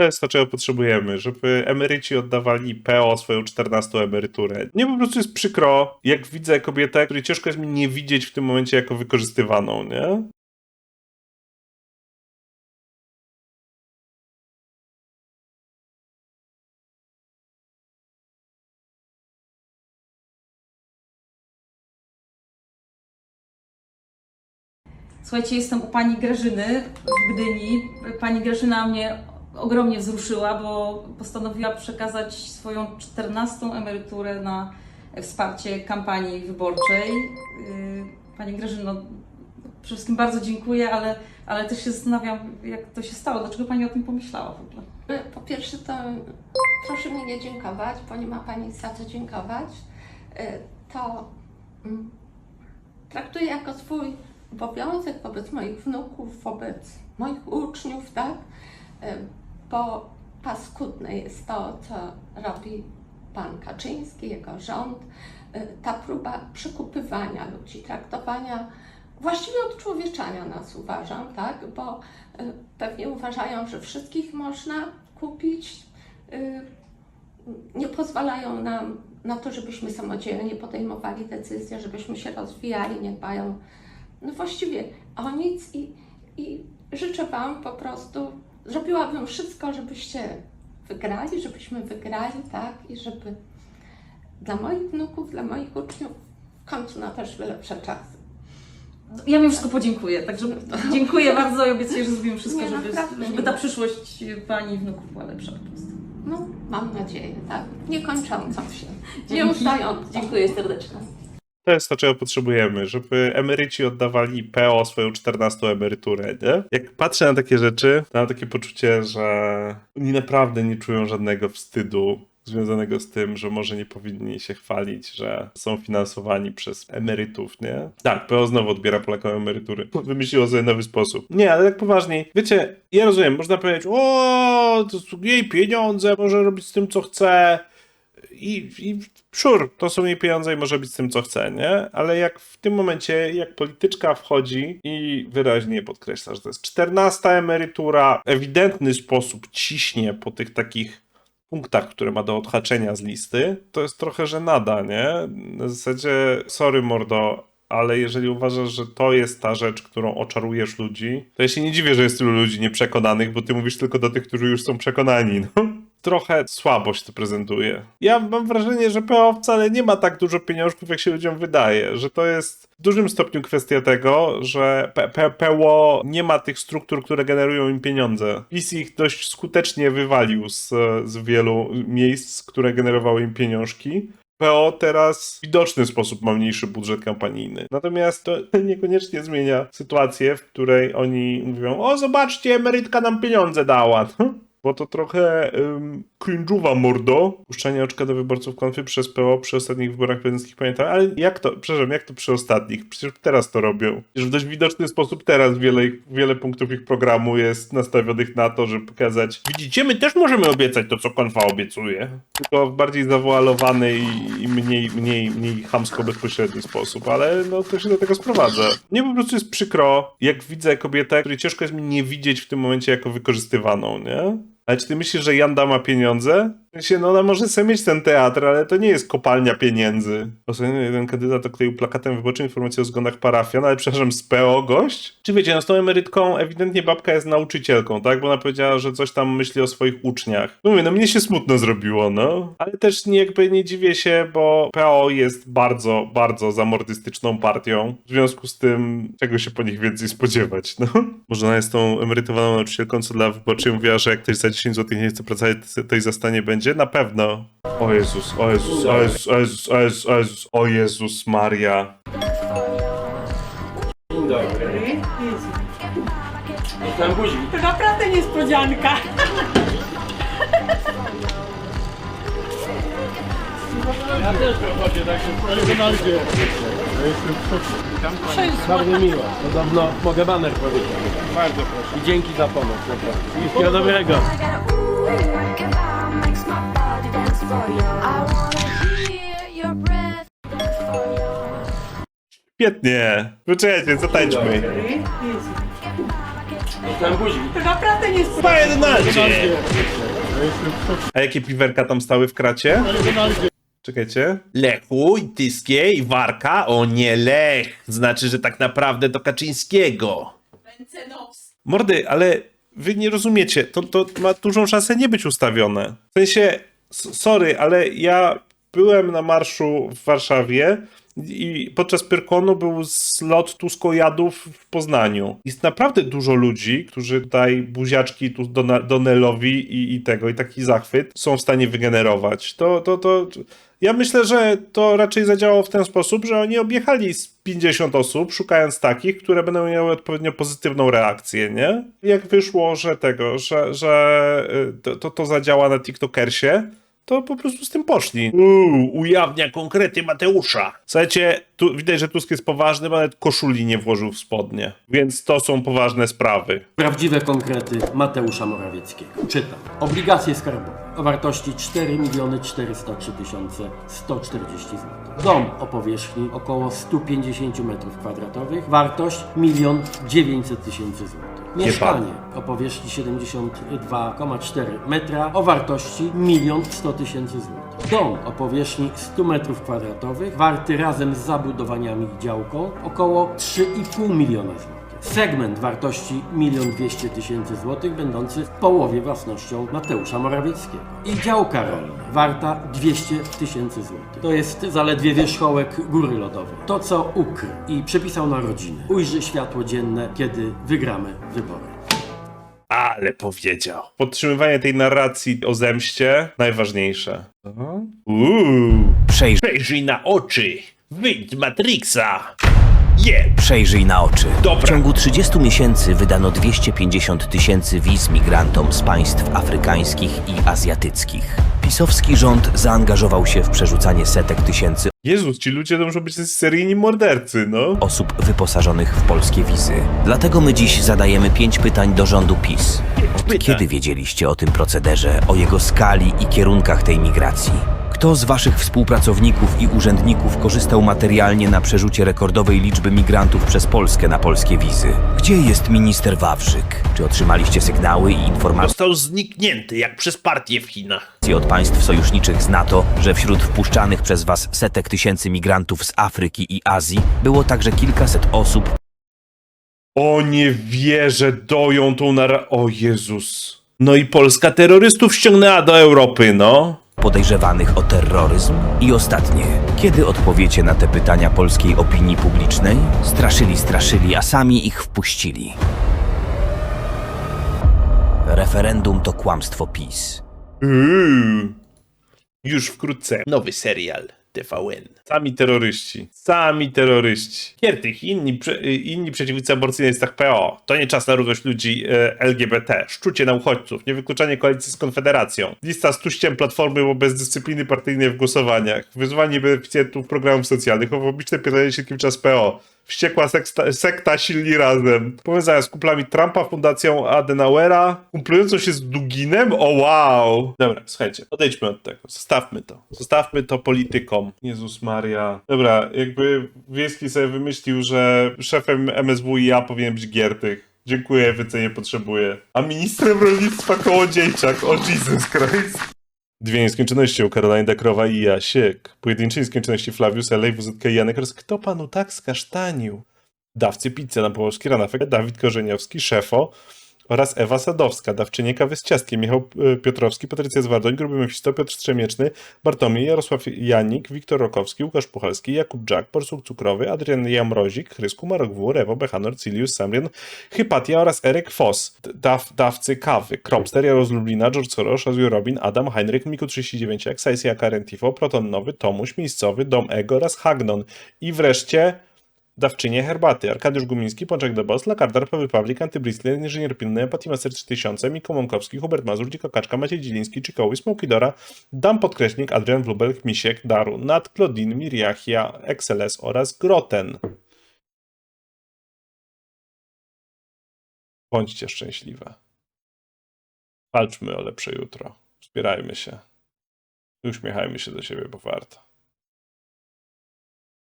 To jest to, czego potrzebujemy, żeby emeryci oddawali PO swoją 14 emeryturę. Nie po prostu jest przykro, jak widzę kobietę, której ciężko jest mi nie widzieć w tym momencie jako wykorzystywaną, nie? Słuchajcie, jestem u pani Grażyny w Gdyni. Pani Grażyna mnie ogromnie wzruszyła, bo postanowiła przekazać swoją 14 emeryturę na wsparcie kampanii wyborczej. Yy, Pani Grażyno, przede wszystkim bardzo dziękuję, ale, ale też się zastanawiam, jak to się stało. Dlaczego Pani o tym pomyślała w ogóle? Po pierwsze to proszę mi nie dziękować, bo nie ma Pani za co dziękować. Y, To mm, traktuję jako swój obowiązek wobec moich wnuków, wobec moich uczniów, tak? Bo paskudne jest to, co robi Pan Kaczyński, jego rząd. Y, Ta próba przekupywania ludzi, traktowania właściwie odczłowieczania nas uważam, tak? Bo y, pewnie uważają, że wszystkich można kupić. y, Nie pozwalają nam na to, żebyśmy samodzielnie podejmowali decyzje, żebyśmy się rozwijali, nie dbają no właściwie o nic i, i życzę Wam po prostu, zrobiłabym wszystko, żebyście wygrali, żebyśmy wygrali, tak? I żeby dla moich wnuków, dla moich uczniów w końcu nadeszły lepsze czasy. Ja mi wszystko podziękuję, także dziękuję bardzo i obiecuję, że zrobimy wszystko, Nie, żeby, żeby ta przyszłość Pani wnuków była lepsza po prostu. No, mam nadzieję, tak? Nie kończącą się. Nie Dzięki. Dziękuję serdecznie. To jest to, czego potrzebujemy, żeby emeryci oddawali PO swoją 14 emeryturę, nie? Jak patrzę na takie rzeczy, to mam takie poczucie, że oni naprawdę nie czują żadnego wstydu związanego z tym, że może nie powinni się chwalić, że są finansowani przez emerytów, nie? Tak, PO znowu odbiera Polakom emerytury. Wymyśliło sobie nowy sposób. Nie, ale tak poważniej. Wiecie, ja rozumiem, można powiedzieć, o, to jej pieniądze, może robić z tym, co chce i, i szur, to są jej pieniądze i może być z tym, co chce, nie? Ale jak w tym momencie, jak polityczka wchodzi i wyraźnie podkreśla, że to jest 14 emerytura, ewidentny sposób ciśnie po tych takich punktach, które ma do odhaczenia z listy, to jest trochę żenada, nie? Na zasadzie, sorry mordo, ale jeżeli uważasz, że to jest ta rzecz, którą oczarujesz ludzi, to ja się nie dziwię, że jest tylu ludzi nieprzekonanych, bo ty mówisz tylko do tych, którzy już są przekonani, no. Trochę słabość to prezentuje. Ja mam wrażenie, że PO wcale nie ma tak dużo pieniążków, jak się ludziom wydaje, że to jest w dużym stopniu kwestia tego, że PO nie ma tych struktur, które generują im pieniądze. PiS ich dość skutecznie wywalił z, z wielu miejsc, które generowały im pieniążki. PO teraz w widoczny sposób ma mniejszy budżet kampanijny. Natomiast to niekoniecznie zmienia sytuację, w której oni mówią: O, zobaczcie, emerytka nam pieniądze dała. Bo to trochę um, cringe'owa mordo. Puszczanie oczka do wyborców konfy przez PO przy ostatnich wyborach prezydenckich, pamiętam. Ale jak to, przepraszam, jak to przy ostatnich? Przecież teraz to robią. Przecież w dość widoczny sposób teraz wiele, wiele punktów ich programu jest nastawionych na to, żeby pokazać widzicie, my też możemy obiecać to, co konfa obiecuje. Tylko w bardziej zawoalowany i, i mniej, mniej, mniej chamsko bezpośredni sposób, ale no to się do tego sprowadza. Mnie po prostu jest przykro, jak widzę kobietę, której ciężko jest mi nie widzieć w tym momencie jako wykorzystywaną, nie? Ale czy ty myślisz, że Janda ma pieniądze? Sensie, no ona może sobie mieć ten teatr, ale to nie jest kopalnia pieniędzy. Ostatnio jeden kandydat okleił plakatem wyborczym informację o zgonach parafian, ale przepraszam, z PO gość? Czy wiecie, no z tą emerytką ewidentnie babka jest nauczycielką, tak? Bo ona powiedziała, że coś tam myśli o swoich uczniach. No mówię, no mnie się smutno zrobiło, no. Ale też nie, jakby nie dziwię się, bo PO jest bardzo, bardzo zamordystyczną partią. W związku z tym, czego się po nich więcej spodziewać, no. Może ona jest tą emerytowaną nauczycielką, co dla wyborczej mówiła, że jak ktoś za 10 zł nie chce pracować, to i za stanie będzie? Na pewno. O Jezus, o Jezus, o Jezus, o Jezus, o Jezus, o Jezus, o Jezus Maria. Dzień dobry. Dostałem buzi. To naprawdę niespodzianka. Ja też wychodzę, tak się profesjonalnie. Ja jestem w szoku. Bardzo miło. Podobno mogę baner powiedzieć. Bardzo proszę. I dzięki za pomoc, naprawdę. Wszystkiego dobrego. Świetnie. Poczekajcie, zatańczmy. Dostałem buzi. To naprawdę niespodzianka. A jakie piwerka tam stały w kracie? Czekajcie. Lechu, Tyskie i Warka? O nie, Lech. Znaczy, że tak naprawdę to Kaczyńskiego. Mordy, ale wy nie rozumiecie. To, to ma dużą szansę nie być ustawione. W sensie, sorry, ale ja byłem na marszu w Warszawie i podczas Pyrkonu był slot Tuskojadów w Poznaniu. Jest naprawdę dużo ludzi, którzy tutaj buziaczki tu Donelowi i, i tego, i taki zachwyt są w stanie wygenerować. To, to, to, ja myślę, że to raczej zadziałało w ten sposób, że oni objechali z 50 osób, szukając takich, które będą miały odpowiednio pozytywną reakcję, nie? Jak wyszło, że tego, że, że y, to, to, to zadziała na TikTokersie, to po prostu z tym poszli. Uuu, ujawnia konkrety Mateusza. Słuchajcie, tu widać, że Tusk jest poważny, bo nawet koszuli nie włożył w spodnie. Więc to są poważne sprawy. Prawdziwe konkrety Mateusza Morawieckiego. Czytam. Obligacje skarbowe o wartości 4 403 140 zł. Dom o powierzchni około 150 m2, wartość 1 900 tysięcy złotych. Mieszkanie o powierzchni 72,4 metra o wartości 1 100 tysięcy złotych. Dom o powierzchni 100 m2, warty razem z zabudowaniami i działką około 3,5 miliona złotych. Segment wartości 1 200 tysięcy złotych, będący w połowie własnością Mateusza Morawieckiego. I działka rolna, warta 200 tysięcy złotych. To jest zaledwie wierzchołek góry lodowej. To, co ukrył i przepisał na rodzinę, ujrzy światło dzienne, kiedy wygramy wybory. Ale powiedział. Podtrzymywanie tej narracji o zemście najważniejsze. Uuu. Przejrzyj, Przejrzyj na oczy. Wyjdź z Matrixa. Je. przejrzyj na oczy. Dobra. W ciągu 30 miesięcy wydano 250 tysięcy wiz migrantom z państw afrykańskich i azjatyckich. Pisowski rząd zaangażował się w przerzucanie setek tysięcy Jezus, ci ludzie to muszą być seryjni mordercy, no. osób wyposażonych w polskie wizy. Dlatego my dziś zadajemy pięć pytań do rządu PiS. Od pytań. kiedy wiedzieliście o tym procederze, o jego skali i kierunkach tej migracji? Kto z waszych współpracowników i urzędników korzystał materialnie na przerzucie rekordowej liczby migrantów przez Polskę na polskie wizy? Gdzie jest minister Wawrzyk? Czy otrzymaliście sygnały i informacje Został zniknięty, jak przez partię w Chinach. od państw sojuszniczych z NATO, że wśród wpuszczanych przez was setek tysięcy migrantów z Afryki i Azji było także kilkaset osób O nie wierzę, doją tą nara... O Jezus. No i Polska terrorystów ściągnęła do Europy, no. Podejrzewanych o terroryzm? I ostatnie, kiedy odpowiecie na te pytania polskiej opinii publicznej? Straszyli, straszyli, a sami ich wpuścili. Referendum to kłamstwo PiS. Uuu. Już wkrótce nowy serial TVN. Sami terroryści. Sami terroryści. Kiertych inni, y, inni przeciwnicy aborcjonistach PO. To nie czas na równość ludzi e, LGBT. Szczucie na uchodźców. Niewykluczanie koalicji z Konfederacją. Lista stu ściem platformy o bezdyscypliny partyjnej w głosowaniach. Wyzwanie beneficjentów programów socjalnych. Owobiczne pytanie się czas PO. Wściekła seksta, sekta silni razem. Powiązania z kumplami Trumpa, fundacją Adenauera, kumplującą się z Duginem? O wow! Dobra, słuchajcie, odejdźmy od tego. Zostawmy to. Zostawmy to politykom. Jezus Maria. Dobra, jakby Wiejski sobie wymyślił, że szefem MSWiA powinien być Giertych. Dziękuję, więcej nie potrzebuję. A ministrem rolnictwa Kołodziejczak. O Jesus Christ. Dwie nieskończoności u Caroline Dekrowa i Jasiek. Pojedyncze nieskończoności Flavius, Elej, WZK i Janek oraz Kto panu tak skasztanił? Dawcy pizzy na Połowski, Ranafek, Dawid Korzeniowski, Szefo oraz Ewa Sadowska, dawczynie kawy z ciastkiem, Michał e, Piotrowski, Patrycja Zwardoń, Gruby Mefisto, Piotr Strzemieczny, Bartłomiej, Jarosław Janik, Wiktor Rokowski, Łukasz Puchalski, Jakub Jack, Borsuk Cukrowy, Adrian Jamrozik, Chrysku, Marok W, Rewo, Bechanor, Cilius, Samrian, Hypatia oraz Eryk Foss, daw, dawcy kawy, Kropster, Jarosz Lublina, George Soros, Ozzy Robin, Adam, Heinrich, Miku39, Exaisia Karentifo, Proton Nowy, Tomuś, Miejscowy, Dom Ego oraz Hagnon. I wreszcie Dawczynie herbaty. Arkadiusz Gumiński, Pączek de Boss, Lakardar, Paweł Pawlik, Antybristle, Inżynier Pilny, Patimaster 3000, Miko Mąkowski, Hubert Mazur, Dziko Kaczka, Maciej Dziliński, Czykoły, Smokidora, Dam Podkreśnik, Adrian Wlubel, Misiek, Daru, Nat, Claudine, Miriachia, XLS oraz Groten. Bądźcie szczęśliwe. Walczmy o lepsze jutro. Wspierajmy się. Uśmiechajmy się do siebie, bo warto.